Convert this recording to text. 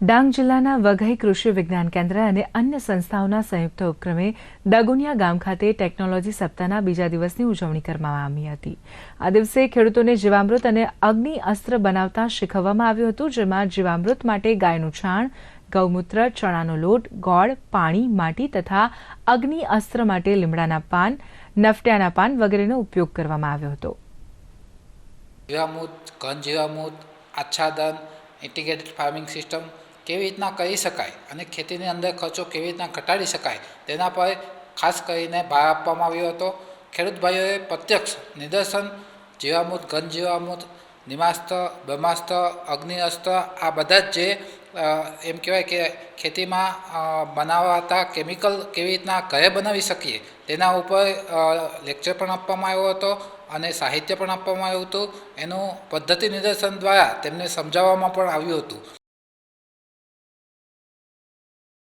ડાંગ જિલ્લાના વઘઈ કૃષિ વિજ્ઞાન કેન્દ્ર અને અન્ય સંસ્થાઓના સંયુક્ત ઉપક્રમે દાગુનિયા ગામ ખાતે ટેકનોલોજી સપ્તાહના બીજા દિવસની ઉજવણી કરવામાં આવી હતી. આ દિવસે ખેડૂતોને જીવામૃત અને અગ્નિ અસ્ત્ર બનાવતા શીખવવામાં આવ્યું હતું, જેમાં જીવામૃત માટે ગાયનું છાણ, ગૌમૂત્ર, ચણાનો લોટ, ગોળ, પાણી, માટી તથા અગ્નિ અસ્ત્ર માટે લીમડાના પાન, નફટ્યાના પાન વગેરેનો ઉપયોગ કરવામાં આવ્યો હતો. જીવામૃત, ઘન જીવામૃત, આચ્છાદન, ઇન્ટિગ્રેટેડ ફાર્મિંગ સિસ્ટમ કેવી રીતના કરી શકાય અને ખેતીની અંદર ખર્ચો કેવી રીતના ઘટાડી શકાય તેના પર ખાસ કરીને ભાર આપવામાં આવ્યો હતો. ખેડૂત ભાઈઓએ પ્રત્યક્ષ નિદર્શન, જીવામૃત, ઘન જીવામૃત, નિમાસ્ત્ર, બ્રહ્માસ્ત્ર અગ્નિ અસ્ત્ર આ બધા જ જે એમ કહેવાય કે ખેતીમાં બનાવાતા કેમિકલ કેવી રીતના ઘરે બનાવી શકીએ તેના ઉપર લેક્ચર પણ આપવામાં આવ્યો હતો અને સાહિત્ય પણ આપવામાં આવ્યું હતું. એનું પદ્ધતિ નિદર્શન દ્વારા તેમને સમજાવવામાં પણ આવ્યું હતું.